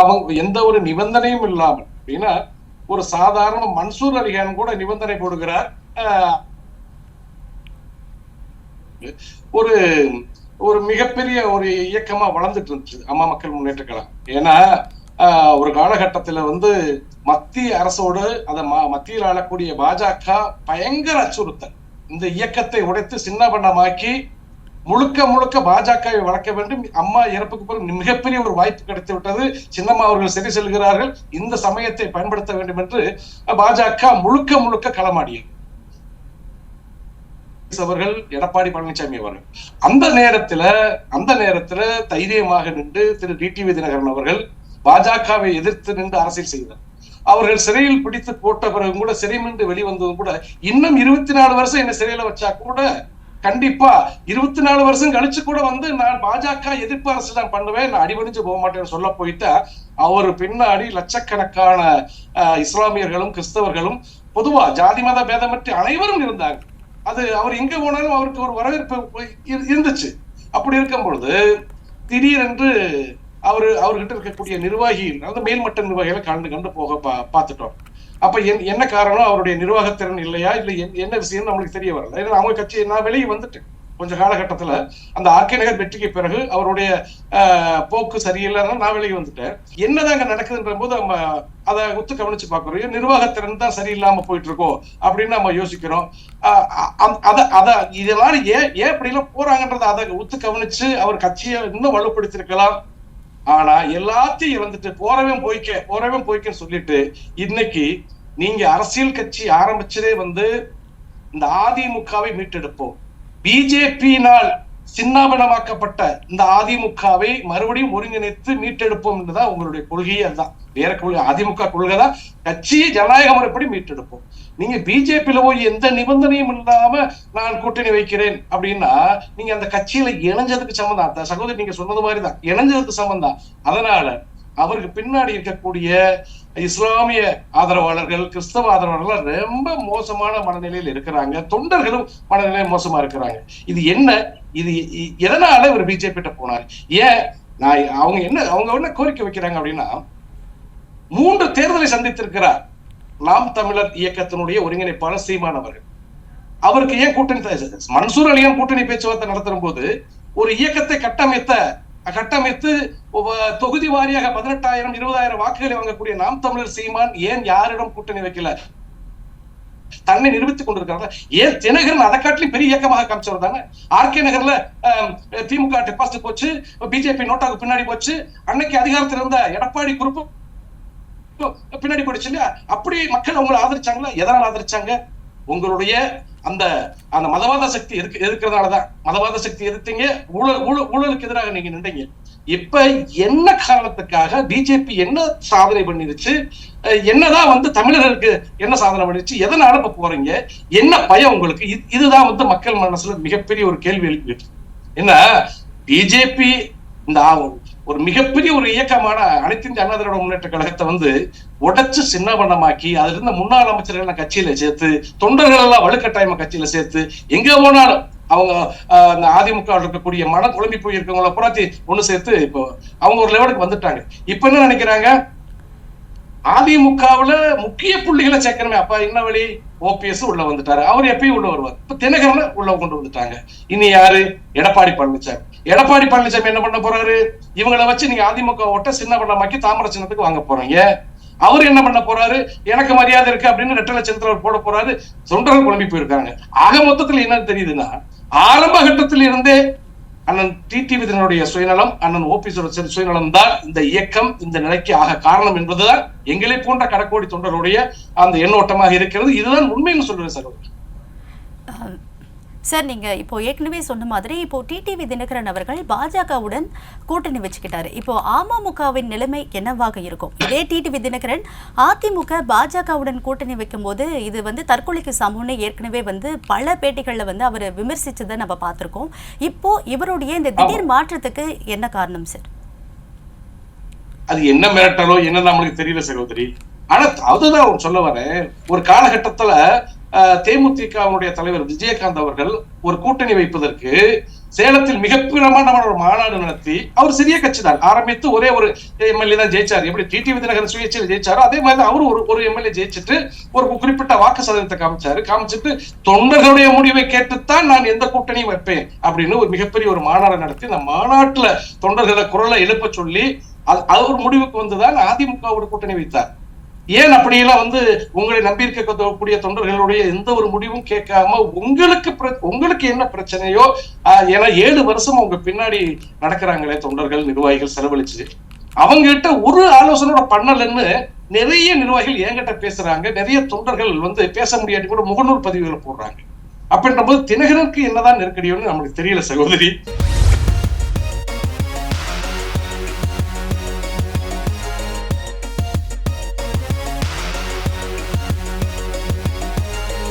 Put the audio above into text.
அவங்க எந்த ஒரு நிபந்தனையும் இல்லாமல் அப்படின்னா ஒரு சாதாரண மன்சூர் அலிகான் கூட நிபந்தனை போடுகிறார். ஒரு ஒரு மிகப்பெரிய ஒரு இயக்கமா வளர்ந்துட்டு இருந்துச்சு அம்மா மக்கள் முன்னேற்ற கழகம். ஏன்னா ஒரு காலகட்டத்துல வந்து மத்திய அரசோடு அதை மத்தியில் ஆளக்கூடிய பாஜக பயங்கர அச்சுறுத்தல். இந்த இயக்கத்தை உடைத்து சின்ன பண்ணமாக்கி முழுக்க முழுக்க பாஜகவை வளர்க்க வேண்டும். அம்மா இறப்புக்கு பிறகு மிகப்பெரிய ஒரு வாய்ப்பு கிடைத்து விட்டது சின்னம்மா அவர்கள் சரி செல்கிறார்கள். இந்த சமயத்தை பயன்படுத்த வேண்டும் என்று பாஜக முழுக்க முழுக்க களமாடியது. அவர்கள் எடப்பாடி பழனிசாமி அவர்கள். அந்த நேரத்துல அந்த நேரத்துல தைரியமாக நின்று திரு டிடிவி தினகரன் அவர்கள் பாஜகவை எதிர்த்து நின்று அரசியல் செய்தார். அவர்கள் சிறையில் பிடித்து போட்ட பிறகு கூட சிறை மீண்டு வெளிவந்ததும் கூட இன்னும் இருபத்தி நாலு வருஷம் என்ன சிறையில வச்சா கூட கண்டிப்பா இருபத்தி நாலு வருஷம் கழிச்சு கூட வந்து நான் பாஜக எதிர்ப்பு அரசு தான் பண்ணுவேன் நான் அடிபணிஞ்சு போக மாட்டேன்னு சொல்ல போயிட்டா அவர் பின்னாடி லட்சக்கணக்கான இஸ்லாமியர்களும் கிறிஸ்தவர்களும் பொதுவா ஜாதி மத பேதமற்ற அனைவரும் இருந்தாங்க. அது அவர் எங்க போனாலும் அவருக்கு ஒரு வரவேற்பு இரு- இருந்துச்சு. அப்படி இருக்கும் பொழுது திடீரென்று அவரு அவர்கிட்ட இருக்கக்கூடிய நிர்வாகி அதாவது மேல்மட்ட நிர்வாகிகளை கலந்து கண்டு போக பா பார்த்துட்டோம். அப்ப என்- என்ன காரணம்? அவருடைய நிர்வாகத்திறன் இல்லையா? இல்ல என்- என்ன விஷயம்னு நம்மளுக்கு தெரிய வரல. ஏன்னா அவங்க கட்சி நான் வெளியே வந்துட்டேன் கொஞ்ச காலகட்டத்துல அந்த ஆர்கே நகர் வெற்றிக்கு பிறகு அவருடைய போக்கு சரியில்லைன்னா நான் வெளியே வந்துட்டேன். என்னதான் அங்க நடக்குதுன்ற போது நம்ம அதை ஒத்து கவனிச்சு பாக்குறோம் நிர்வாகத்திறன் தான் சரியில்லாம போயிட்டு இருக்கோம் அப்படின்னு நம்ம யோசிக்கிறோம். அதை அ- அத அத இதெல்லாம் ஏன் ஏன் இப்படி எல்லாம் போறாங்கன்றத அதை ஒத்து கவனிச்சு அவர் கட்சியை இன்னும் வலுப்படுத்திருக்கலாம் ஆனா எல்லாத்தையும் வந்துட்டு போறவன் போய்க்க போறவன் போய்க்கன்னு சொல்லிட்டு இன்னைக்கு நீங்க அரசியல் கட்சி ஆரம்பிச்சதே வந்து இந்த அதிமுகவை மீட்டெடுப்போம். பிஜேபியினால் சின்னாபனமாக்கப்பட்ட இந்த அதிமுகவை மறுபடியும் ஒருங்கிணைத்து மீட்டெடுப்போம் என்றுதான் உங்களுடைய கொள்கையே அதுதான். வேற கொள்கை அதிமுக கொள்கை தான் கட்சியை ஜனநாயக முறைப்படி மீட்டெடுப்போம். நீங்க பிஜேபியில போய் எந்த நிபந்தனையும் இல்லாம நான் கூட்டணி வைக்கிறேன் அப்படின்னா நீங்க அந்த கட்சியில இணைஞ்சதுக்கு சம்பந்தம் அந்த சகோதரி நீங்க சொன்னது மாதிரிதான் இணைஞ்சதுக்கு சம்பந்தம். அதனால அவருக்கு பின்னாடி இருக்கக்கூடிய இஸ்லாமிய ஆதரவாளர்கள் கிறிஸ்தவ ஆதரவாளர்கள் ரொம்ப மோசமான மனநிலையில் இருக்கிறாங்க. தொண்டர்களும் மனநிலை மோசமா இருக்கிறாங்க. இது என்ன? இது எதனால இவர் பிஜேபி கிட்ட போனார்? ஏன் நான் அவங்க என்ன அவங்க என்ன கோரிக்கை வைக்கிறாங்க அப்படின்னா மூன்று தேர்தலை சந்தித்திருக்கிறார் நாம் தமிழர் இயக்கத்தினுடைய ஒருங்கிணைப்பாளர் சீமான் அவர்கள். அவருக்கு ஏன் கூட்டணி மன்சூர் அலியான் கூட்டணி பேச்சுவார்த்தை நடத்தும் போது ஒரு இயக்கத்தை கட்டமைத்த கட்டமைத்து தொகுதி வாரியாக பதினெட்டாயிரம் இருபதாயிரம் வாக்குகளை வாங்கக்கூடிய நாம் தமிழர் சீமான் ஏன் யாரிடம் கூட்டணி வைக்கல? தன்னை நிரூபித்துக் கொண்டிருக்கிறாங்க. ஏன் தினகரன் அதை காட்டிலும் பெரிய இயக்கமாக காமிச்சவர் தானே? ஆர்கே நகர்ல திமுக டெபாசிட் போச்சு பிஜேபி நோட்டாவுக்கு பின்னாடி போச்சு அன்னைக்கு அதிகாரத்தில் இருந்த எடப்பாடி குறுப்பு பின்னாடி போயிடுச்சு இல்லையா? அப்படி மக்கள் உங்களை ஆதரிச்சாங்களா? எதனால ஆதரிச்சாங்க? உங்களுடைய அந்த அந்த மதவாத சக்தி எதிர்க்க எதிர்க்கிறதுனாலதான் மதவாத சக்தி எதிர்த்தீங்க ஊழல் ஊழல் ஊழலுக்கு எதிராக நீங்க நின்றீங்க. இப்ப என்ன காரணத்துக்காக பிஜேபி என்ன சாதனை பண்ணிருச்சு? என்னதான் வந்து தமிழர்களுக்கு என்ன சாதனை பண்ணிருச்சு? எதனால இப்ப போறீங்க? என்ன பயம் உங்களுக்கு? இது- இதுதான் வந்து மக்கள் மனசுல மிகப்பெரிய ஒரு கேள்வி எழுப்பிட்டு என்ன? பிஜேபி இந்த ஒரு மிகப்பெரிய ஒரு இயக்கமான அனைத்து இந்திய அண்ணா திராவிட முன்னேற்ற கழகத்தை வந்து உடைச்சு சின்னபண்ணமாக்கி அதுல இருந்த முன்னாள் அமைச்சர்கள் கட்சியில சேர்த்து தொண்டர்கள் எல்லாம் வலுக்கட்டாயமா கட்சியில சேர்த்து எங்க போனாலும் அவங்க ஆஹ், அந்த அதிமுக இருக்கக்கூடிய மன குழம்பி போய் இருக்கவங்கள புறாத்தி ஒண்ணு சேர்த்து இப்போ அவங்க ஒரு லெவலுக்கு வந்துட்டாங்க. இப்ப என்ன நினைக்கிறாங்க? அதிமுகவுல முக்கிய புள்ளிகளை சேர்க்கணுமே. அப்ப என்ன வழி? ஓபிஎஸ் உள்ள வந்துட்டாரு. அவர் எப்பயும் உள்ள வருவார். இப்ப தினகரன் உள்ள கொண்டு வந்துட்டாங்க. இனி யாரு? எடப்பாடி பழனிசாமி. எடப்பாடி பழனிசாமி என்ன பண்ண போறாரு? இவங்களை வச்சு நீங்க அதிமுக ஓட்ட சின்ன பண்ணமாக்கி தாமரை சின்னத்துக்கு வாங்க போறீங்க. அவர் என்ன பண்ண போறாரு? எனக்கு மரியாதை இருக்கு அப்படின்னு ரெட்டை லட்சத்துல அவர் போட போறாரு. தொண்டர்கள் குழம்பி போயிருக்காங்க. ஆக மொத்தத்துல என்ன தெரியுதுன்னா ஆரம்ப கட்டத்தில் இருந்தே அண்ணன் டிடிவி தினருடைய சுயநலம் அண்ணன் ஓபிஎஸோட சுயநலம் தான் இந்த இயக்கம் இந்த நிலைக்கு ஆக காரணம் என்பதுதான் எங்களை போன்ற கடற்கோடி தொண்டருடைய அந்த எண்ணோட்டமாக இருக்கிறது. இதுதான் உண்மைன்னு சொல்றேன் சார் சார் நீங்க இப்போ ஏற்கனவே சொன்ன மாதிரி இப்போ டிடிவி தினகரன் அவர்கள் பாஜகவுடன் கூட்டணி வச்சுக்கிட்டாரு. இப்போ அமமுகவின் நிலைமை என்னவாக இருக்கும்? இதே டிடிவி தினகரன் அதிமுக பாஜகவுடன் கூட்டணி வைக்கும்போது இது வந்து தற்கொலைக்கு சமம்னு ஏற்கனவே வந்து பல பேட்டிகள்ல வந்து அவர் விமர்சிச்சதை நம்ம பார்த்திருக்கோம். இப்போ இவருடைய இந்த திடீர் மாற்றத்துக்கு என்ன காரணம் சார் அது என்ன மிரட்டலோ என்ன நம்மளுக்கு தெரியல சகோதரி. ஆனா அதுதான் சொல்ல வரேன் ஒரு காலகட்டத்துல தேமுதிகவுடைய தலைவர் விஜயகாந்த் அவர்கள் ஒரு கூட்டணி வைப்பதற்கு சேலத்தில் மிகப்பிரமான ஒரு மாநாடு நடத்தி அவர் சிறிய கட்சி தான் ஆரம்பித்து ஒரே ஒரு எம்எல்ஏ தான் ஜெயிச்சார். எப்படி டிடி விதிநகர் சுயேட்சையில் ஜெயிச்சாரோ அதே மாதிரி தான் அவரும் ஒரு ஒரு எம்எல்ஏ ஜெயிச்சுட்டு ஒரு குறிப்பிட்ட வாக்கு சதவீதத்தை காமிச்சாரு. காமிச்சிட்டு தொண்டர்களுடைய முடிவை கேட்டுத்தான் நான் எந்த கூட்டணியும் வைப்பேன் அப்படின்னு ஒரு மிகப்பெரிய ஒரு மாநாடு நடத்தி இந்த மாநாட்டுல தொண்டர்களை குரலை எழுப்ப சொல்லி அது- அவர் ஒரு முடிவுக்கு வந்துதான் அதிமுகவோட கூட்டணி வைத்தார். ஏன் அப்படியெல்லாம் வந்து உங்களை நம்பியிருக்கக்கூடிய தொண்டர்களுடைய எந்த ஒரு முடிவும் கேட்காம உங்களுக்கு பிர- உங்களுக்கு என்ன பிரச்சனையோ ஏன்னா ஏழு வருஷம் உங்க பின்னாடி நடக்கிறாங்களே தொண்டர்கள் நிர்வாகிகள் செலவழிச்சு. அவங்க கிட்ட ஒரு ஆலோசனையோட பண்ணலன்னு நிறைய நிர்வாகிகள் என்கிட்ட பேசுறாங்க. நிறைய தொண்டர்கள் வந்து பேச முடியாட்டி கூட முகநூல் பதிவுகளை போடுறாங்க. அப்படின்ற போது தினகரனுக்கு என்னதான் நெருக்கடியோன்னு நமக்கு தெரியல சகோதரி.